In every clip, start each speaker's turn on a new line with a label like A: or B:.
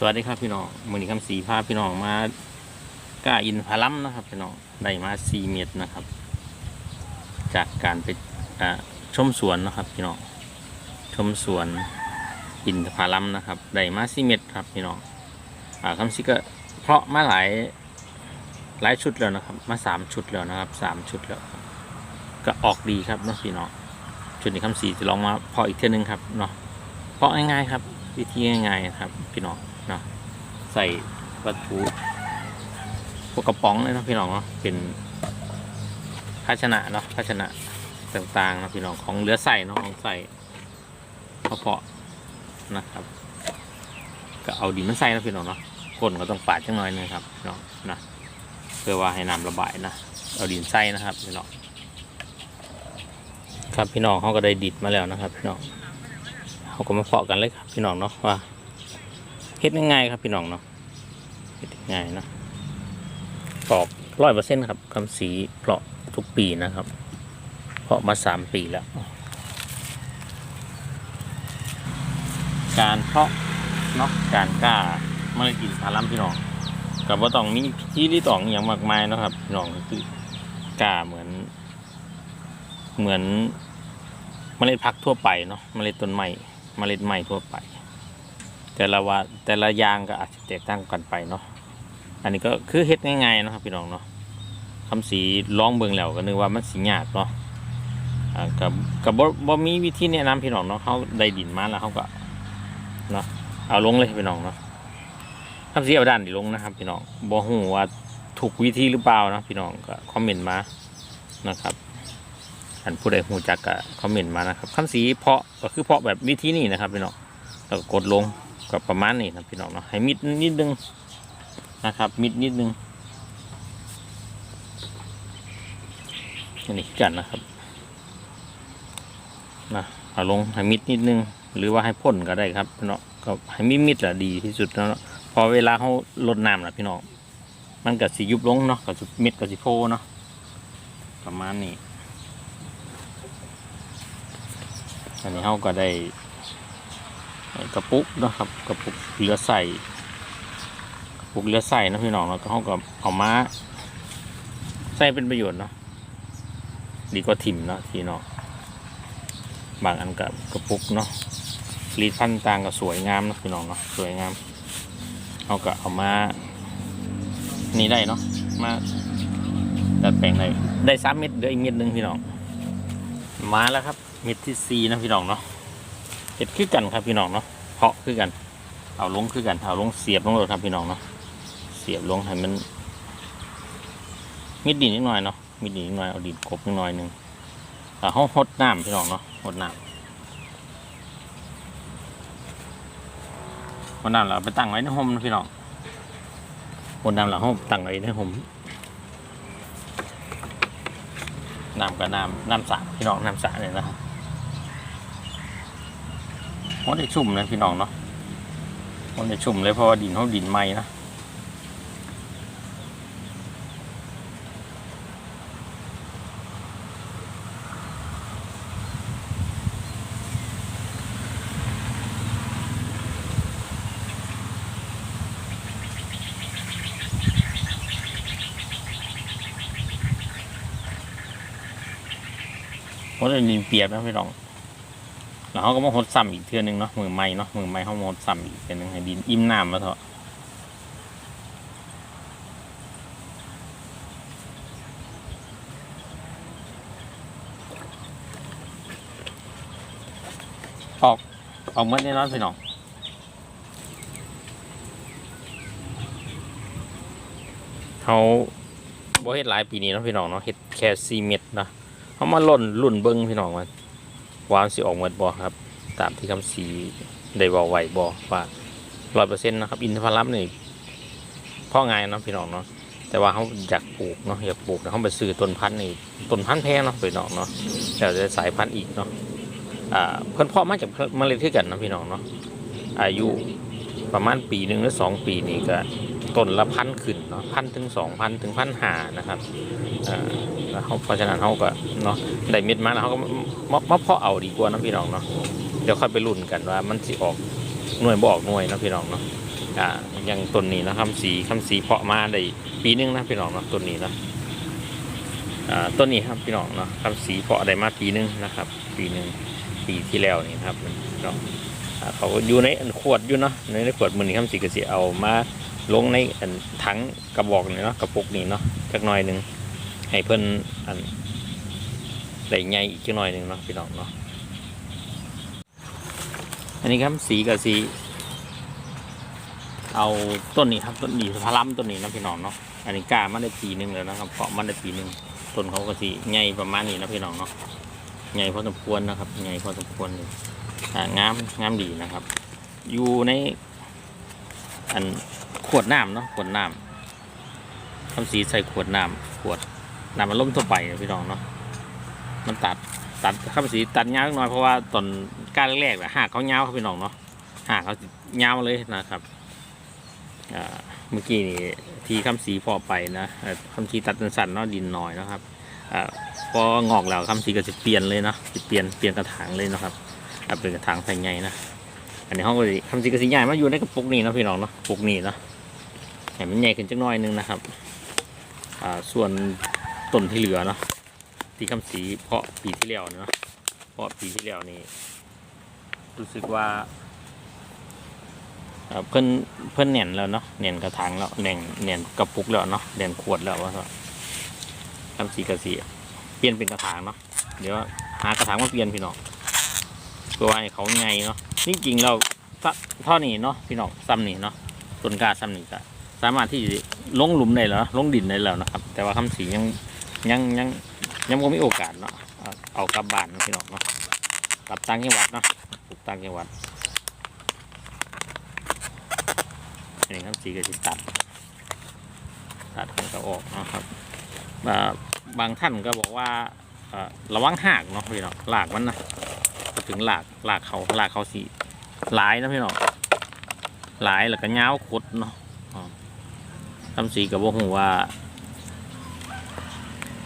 A: สวัสดีครับพี่น้องมือนี้คำสีพาพี่น้องมาก้าอินพาลัมนะครับพี่น้องได้มาสี่เม็ดนะครับ จากการไปอ่าชมสวนนะครับพี่น้องชมสวนอินพาลัมนะครับได้มาสี่เม็ดครับพี่น้องอคำสีก็เพราะมาหลายหลายชุดแล้วนะครับ มาสามชุดแล้วนะครับสามชุดแล้วก็ออกดีครับนะพี่น้องชุดนี้คำสีจะลองมาเพาะอีกเท่านึงครับเนาะเพาะง่ายๆครับวิธีง่ายๆครับพี่น้อง นะใส่วัตถุพวกกระป๋องเลยเนาะพี่น้องเนาะเป็นภาชนะเนาะภาชนะต่างๆนะพี่น้องของเหลือใส่เนาะของใส่เพาะๆนะครับ ก็เอาดินมันใส่เนาะพี่น้องเนาะก้นก็ต้องปาดจังหน่อยนึงครับพี่น้องนะเพื่อว่าให้น้ำระบายนะเอาดินใส่นะครับพี่น้องครับพี่น้องเขาก็ได้ดิดมาแล้วนะครับ พี่น้องเขาก็มาเพาะกันเลยครับพี่น้องเนาะว่า เฮ็ดง่ายๆครับพี่น้องเนาะเฮ็ดง่ายเนาะปอกร้อยเปอร์เซ็นต์ครับคำสีเพาะทุกปีนะครับ เพาะมาสามปีแล้ว การเพาะเนาะการกล้าเมล็ดอินทผลัมพี่น้องกับว่าต้องมีพิธีที่ต้องอย่างมากมายนะครับพี่น้องก็คือกล้าเหมือน เหมือนเมล็ดพักทั่วไปเนาะเมล็ดต้นไม้เมล็ดไม้ทั่วไป แต่ละว่าแต่ละอย่างก็อาจจะแตกต่างกันไปเนาะอันนี้ก็คือเฮ็ดง่ายๆนะครับพี่น้องเนาะคำสีร้องเบิ่งแล้วก็นึกว่ามันสิยากเนาะอ่ากับกับบ่บ่มีวิธีแนะนำพี่น้องเนาะเขาได้ดินมาแล้วเขาก็เนาะเอาลงเลยพี่น้องเนาะคำสีเอาด้านนี้ลงนะครับพี่น้องบ่ฮู้ว่าถูกวิธีหรือเปล่านะพี่น้องก็คอมเมนต์มานะครับอันผู้ใดหูจักก็คอมเมนต์มานะครับคำสีเพาะก็คือเพาะแบบวิธีนี้นะครับพี่น้องแล้วก็กดลง กับประมาณนี้นะพี่น้องเนาะให้มิดนิดนึงนะครับ มิดนิดนึงอันนี้กันนะครับนะเอาลงให้มิดนิดนึง หรือว่าให้พ่นก็ได้ครับพี่น้องก็ให้มิดมิดแหละดีที่สุดแล้วเนะพอเวลาเขาลดน้ำนะพี่น้องมันก็สิยุบลงเนาะก็สิมิดก็สิโพเนาะประมาณนี้อันนี้เขาก็ได้ กระปุกเนาะครับกระปุกเหลือใส่กระปุกเหลือใส่นะพี่น้องแล้วก็เขาก็เอามาใส่เป็นประโยชน์เนาะดีกว่าถิ่มเนาะพี่น้องบางอันกับกระปุกเนาะรีดพันต่างก็สวยงามนะพี่น้องเนาะสวยงามเขาก็เอามานี่ได้เนาะมาดัดแปลงได้ได้สามเม็ดเดี๋ยวอีกเม็ดหนึ่งพี่น้องมาแล้วครับเม็ดที่สี่นะพี่น้องเนาะ เห็ดคือกันครับพี่น้องเนาะเพาะคือกัน เอาลงคือกันเอาลงเสียบลงเลยครับพี่น้องเนาะเสียบลงให้มันมิดดินนิดหน่อยเนาะมิดดินนิดหน่อยเอาดินกบนิดหน่อยหนึ่งเอาห้องหดน้ำพี่น้องเนาะหดน้ำหดน้ำเราเอาไปตั้งไว้ในห่มนะพี่น้องหดน้ำเราห้องตั้งไว้ในห่มน้ำกับน้ำน้ำสระพี่น้องน้ำสระเนี่ยนะครับ มันได้ชุ่มเลยพี่น้องเนาะมันได้ชุ่มเลยเพราะว่าดินเขาดินไหม้นะมันได้ดินเปียกนะพี่น้อง แล้วเขาก็มาหดซ้ำอีกเทือนึงเนาะมือไม้เนาะมือไม้เขามาหดซ้ำอีกเทือนึงให้ดินอิ่มน้ำมาเถอะออกออกเมื่อนี้เนาะพี่น้องเขาบ่เฮ็ดหลายปีนี้เนาะพี่น้องเนาะเฮ็ดแค่สี่เม็ดเนาะเขามาล่นรุ่นเบิ้งพี่น้องว่า วามนสิออกหมดบ่ครับ ตามที่คำสีได้บอกไว้บ่ว่าร้อยเปอร์เซ็นต์นะครับ อินทผลัมนี่พ่อไงเนาะพี่น้องเนาะแต่ว่าเขาอยากปลูกเนาะอยากปลูกแต่เขาไปซื้อต้นพันธุ์นี่ต้นพันธุ์แพงเนาะพี่น้องเนาะแต่จะสายพันธุ์อีกเนาะอ่าเพิ่นเพาะมาจากเมล็ดที่กันนะพี่น้องเนาะอายุประมาณปีหนึ่งหรือสองปีนี่ก็ ต้นละพันขึ้นเนาะพันถึงสองพันถึงพันหานะครับอ่าแล้วเขาเพราะฉะนั้นเขาก็เนาะได้เม็ดมาแล้วเขาก็มามาเพาะเอาดีกว่านะพี่น้องเนาะเดี๋ยวค่อยไปลุ้นกันว่ามันสิออกหน่วยบออกหน่วยนะพี่น้องเนาะอ่าอย่างต้นนี้นะคำสีคำสีเพาะมาได้ปีหนึงนะพี่น้องเนาะต้นนี้เนาะอ่าต้นนี้ครับพี่น้องเนาะคำสีเพาะได้มาปีหนึงนะครับ ปีหนึ่งปีที่แล้วนี่นะครับพี่น้องเขาอยู่ในขวดอยู่เนาะในขวดมือนี้คำสีก็สิเอามา ลงในอันถังกระบอกนี่เนาะกระปุกนี่เนาะจักหน่อยหนึ่งให้เพิ่นอันได้ใหญ่อีกจักหน่อยหนึ่งเนาะพี่น้องเนาะอันนี้ครับสีกับสี เอาต้นนี้ครับต้นนี้พารัมต้นนี้นะพี่น้องเนาะอันนี้กล้ามันได้ปีหนึ่งแล้วนะครับเพาะมันได้ปีหนึ่งต้นเขาก็สีใหญ่ประมาณนี้นะพี่น้องเนาะใหญ่พอสมควรนะครับใหญ่พอสมควรเลยงามงามดีนะครับ อยู่ในอัน ขวดน้ำเนาะขวดน้ำทำสีใส่ขวดน้ำขวดน้ำมันล่มทั่วไปนะพี่น้องเนาะมันตัดตัดข้ามสีตัดยาวน่อยเพราะว่าตอนก้านแรกๆอะหากเขายาวครับพี่น้องเนาะหากเขายาวเลยนะครับเมื่อกี้นี่ที่คำสีพอไปนะเอ่อคำสีตัดสั้นๆเนาะดินน้อยนะครับอพองอกแล้วคำสีก็จะเปลี่ยนเลยเนาะจะเปลี่ยนเปลี่ยนกระถางเลยนะครับเป็นกระถางใส่ใหญ่นะอันนี้ห้องก็สิคำสีก็สีใหญ่มาอยู่ในกระปุกนี้นะพี่น้องเนาะปุกนี้เนาะ ให้มันใหญ่ขึ้นจักน่อยหนึงนะครับ อ่าส่วนต้นที่เหลือเนาะที่คำสีเพาะปีที่แล้วเนาะเพาะปีที่แล้วนี่รู้สึกว่าเพิ่นเพิ่นเน่นแล้วเนาะเน่นกระถางแล้วเน่นเน่นกระปุกแล้วเนาะเน่นขวดแล้วว่าซะทำสีกระสีเปลี่ยนเป็นกระถางเนาะเดี๋ยวหากระถางมาเปลี่ยนพี่น้องเพื่อว่าให้เขาไงเนาะจริงๆเราเท่านี้เนาะพี่น้องซ้ำนี่เนาะต้นกล้าซ้ำนี่ก็ สามารถที่ลงหลุมได้แล้วลงดินได้แล้วนะครับ แต่ว่าคำสียังยังยังยังไม่มีโอกาสเนาะเอากลับบ้านเนะพี่น้องเนาะกลับต่างจังหวัดเนาะปลูกต่างจังหวัดนนี้ครับสีก็จะตัด ตัดมันก็ออกนะครับอ่าบางท่านก็บอกว่าระวังหากเนาะพี่น้องหลากมันนะถึงหลากหลากเขาหลากเขาสีหลายนะพี่น้องหลายแล้วก็เงาวคดเนาะ อ๋อทำสีกับว่าหูว่า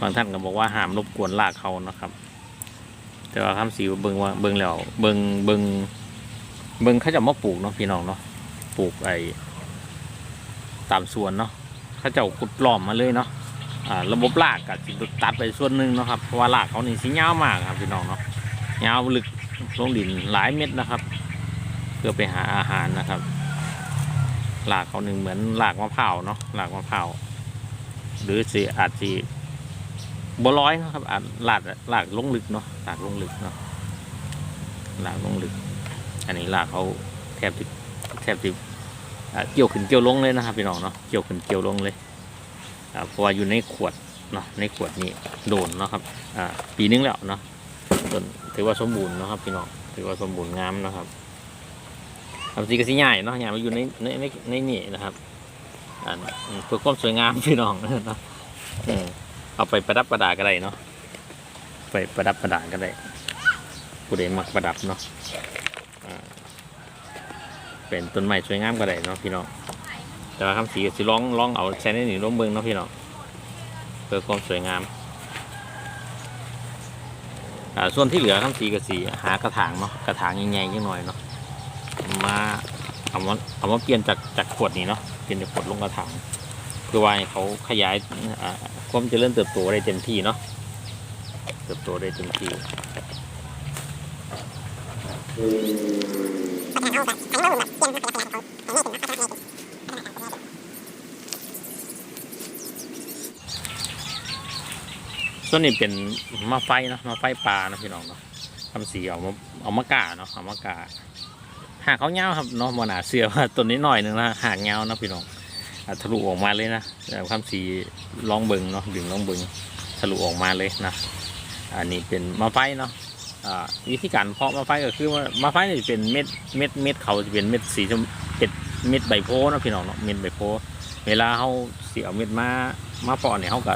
A: บางท่านก็บอกว่าห้ามรบกวนลากเขานะครับ แต่ว่าคำสีเบิงว่าเบิงแล้วเบิงเบิงเบิงเขาจะมาปลูกเนาะพี่น้องเนาะปลูกไอ้ตามสวนเนาะเขาเจ้าขุดหล้อมมาเลยเนาะอ่าระบบรากกับสิตัดไปส่วนหนึ่งเนาะครับเพราะว่ารากเขานี่สิยาวมากครับพี่น้องเนาะยาวลึกลงดินหลายเม็ดนะครับ เพื่อไปหาอาหารนะครับ รากเขาหนึ่งเหมือนรากมะพร้าวเนาะรากมะพร้าวหรือสิอาจสิบัร้อยนะครับอาจรากรากลงลึกเนาะรากลงลึกเนาะรากลงลึก อันนี้รากเขาแทบจะแทบจะเกี่ยวขึ้นเกี่ยวลงเลยนะครับพี่น้องเนาะเกี่ยวขึ้นเกี่ยวลงเลยเพราะว่าอยู่ในขวดเนาะในขวดนี้โดนเนาะครับอ่าปีนึงแล้วเนาะต้นถือว่าสมบูรณ์เนาะครับพี่น้องถือว่าสมบูรณ์งามนะครับ ทำสีกระสีใหญ่เนาะใหญ่มาอยู่ในในในในนี่นะครับอ่าเพื่อความสวยงามพี่น้องเนาะเออเอาไปประดับประดาก็ได้เนาะไปประดับประดาก็ได้ผู้ใดมักประดับเนาะเป็นต้นไม้สวยงามก็ได้เนาะพี่น้องแต่ว่าคำสีก็สิลองลองเอาแซนหนี่ลงเบิ้งเนาะพี่น้องเพื่อความสวยงามอ่าส่วนที่เหลือคำสีก็สีหากระถางเนาะกระถางใหญ่ๆนิดหน่อยเนาะ มาเอามาเอามาเปลี่ยนจากจากขวดนี้เนาะเปลี่ยนจากขวดลงกระถางเพื่อว่าให้เขาขยายความเจริญเติบโตได้เต็มที่เนาะเติบโตได้เต็มที่ส่วนนี้เป็นมะไฟเนาะมะไฟปลานะพี่น้องเนาะทำสีเอามาเอามากาเนาะเอามากา หากเขาเงาครับเนาะมนาเสือว่าต้นนี้หน่อยหนึ่งนะหากเงานะพี่น้องทะลุออกมาเลยนะแต่คำสีลองเบิงเนาะดึงลองเบิงทะลุออกมาเลยนะอันนี้เป็นมะไฟเนาะอ่าวิธีการเพาะมะไฟก็คือว่ามะไฟเนี่ยจะเป็นเม็ดเม็ดเม็ดเขาจะเป็นเม็ดสีชมเป็นเม็ดใบโพนะพี่น้องเนาะเม็ดใบโพเวลาเขาเสียเอาเม็ดมามาเพาะเนี่ยเขาก็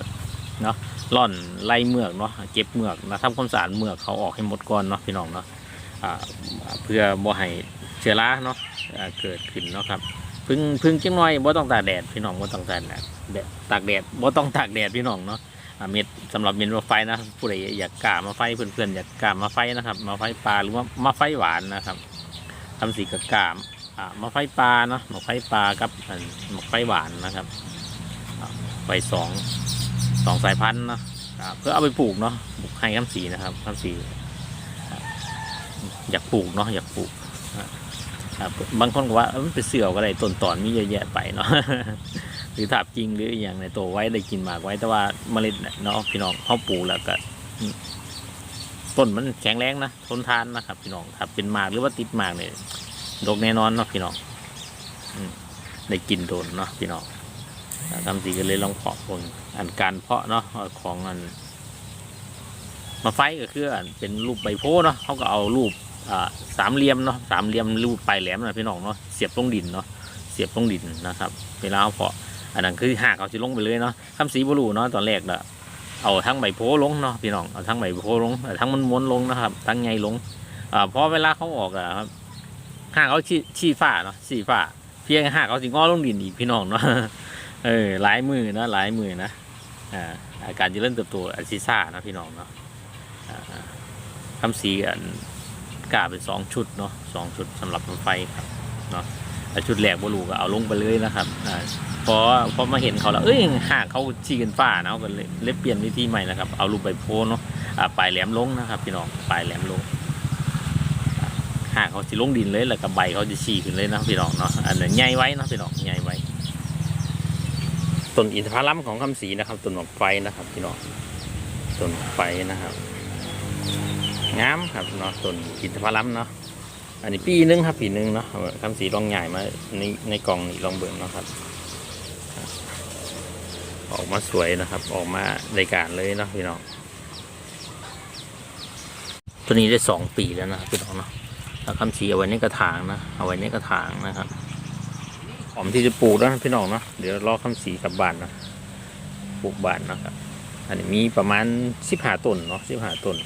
A: เนาะร่อนไล่เมือกเนาะเก็บเมือกนะทำความสะอาดเมือกเขาออกให้หมดก่อนเนาะพี่น้องเนาะอ่าเพื่อบ่ให้ ชื้อราเนาะเกิดขึ้นเนาะครับพึ่งพึ่งจังน้อยบ่ต้องตากแดดพี่น้องบ่ต้องตากแดดแดดตากแดดบ่ต้องตากแดดพี่น้องเนาะเม็ดสำหรับเม็ดมะไฟนะผู้ใดอยากกล้ามาไฟเพื่อนๆอยากกล้ามาไฟนะครับมาไฟปลาหรือว่ามาไฟหวานนะครับทำสีกะกล้ามามาไฟปลาเนาะมาไฟปลากับมาไฟหวานนะครับไฟสองสองสายพันธุ์เนาะเพื่อเอาไปปลูกเนาะปลูกให้คำสีนะครับคำสีอ่าอยากปลูกเนาะอยากปลูกอ่า ครับ บางคนก็ว่ามันเป็นเสือก็ได้ต้นตอนมีเยอะแยะไปเนาะหรือถาบจริงหรืออย่างในโตไว้ได้กินหมากไว้แต่ว่าเมล็ดเนาะพี่น้องเขาปลูกแล้วก็ต้นมันแข็งแรงนะทนทานนะครับพี่น้องถ้าเป็นหมากหรือว่าติดหมากเนี่ยดกแน่นอนเนาะพี่น้องอได้กินโดนเนาะพี่น้องทำสีก็เลยลองเพาะคนอันการเพาะเนาะของอันมาไฟก็คืออันเป็นรูปใบโพธิ์เนาะเขาก็เอารูป สามเหลี่ยมเนาะสามเหลี่ยมรูปปลายแหลมนะพี่น้องเนาะเสียบลงดินเนาะเสียบลงดินนะครับเวลาเอาเพาะอันนั้นคือหากเอาสิลงไปเลยเนาะคำสีบรูเนาะตอนแรกเนาะเอาทั้งใบโพลงเนาะพี่น้องเอาทั้งใบโพลงเอาทั้งมันม้วนลงนะครับทั้งไงลงอ่าพอเวลาเขาออกอะครับหากเขาชี้ชี้ฟ้าเนาะชี้ฟ้า เพียงหากเขาสิงอลงดินอีกพี่น้องเนาะเออหลายมือนะหลายมือนะอ่าอาการจะเริ่มเติบโตอันซีซ่านะพี่น้องเนาะอ่าคำสีอัน กาเป็นสองชุดเนาะสองชุดสำหรับรถไฟครับเนาะแต่ชุดแรกบรูก็เอาลงไปเลยนะครับอ่าพอพอมาเห็นเขาแล้วเอ้ยหากเขาชี้กันฟ้านะเขาก็เลยเลยเปลี่ยนวิธีใหม่นะครับ เอารูปใบโพเนาะอ่าปลายแหลมลงนะครับ พี่น้องปลายแหลมลงอ่าหากเขาสิลงดินเลยแล้วก็ใบเขาจะชี้ขึ้นเลยนะพี่น้องเนาะอันนั้ใหญ่ไว้นะพี่น้องใหญ่ไว้ต้นอินทผลัมของคำศรีนะครับต้นหมอกไฟนะครับพี่น้องต้นไฟนะครับ งามครับเนาะต้นอินทผลัมเนาะอันนี้ปีนึงครับปีนึงเนาะคำศรีลองใหญ่มาในในกล่องนี่ลองเบิ่งเนาะครับ ออกมาสวยนะครับ ออกมาในการเลยเนาะพี่น้องตัวนี้ได้สองปีแล้วนะพี่น้องเนาะแล้วคำชีเอาไว้ในกระถางนะเอาไว้ในกระถางนะครับหอมที่จะปลูกแล้วนะพี่น้องเนาะเดี๋ยวรอคำสีกับบานนะปลูกบานนะครับอันนี้มีประมาณสิบห้าต้นเนาะสิบห้าต้น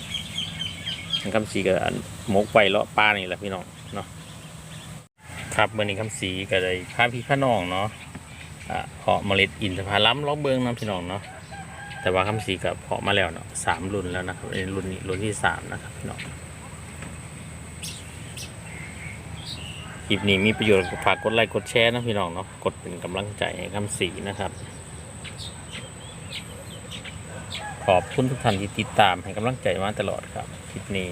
A: คำสีก็อันหมกไปเลาะปลานี่แหละพี่น้องเนาะครับวันนี้คำสีก็ได้พาพี่พาน้องเนาะอ่าเพาะเมล็ดอินทผลัมล้อเบิงน้ำพี่น้องเนาะแต่ว่าคำสีกับเพาะมาแล้วเนาะสามรุ่นแล้วนะครับรุ่นนี้รุ่นที่สามนะครับพี่น้องคลิปนี้มีประโยชน์ฝากกดไลค์กดแชร์นะพี่น้องเนาะกดเป็นกำลังใจให้คำสีนะครับ ข อบคุณทุกท่านที่ติดตามให้กำลังใจมาตลอดครับ คลิปนี้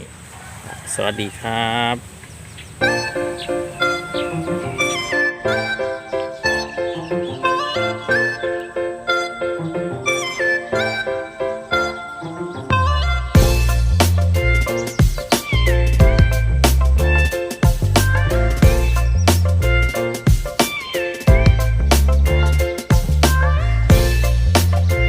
A: สวัสดีครับ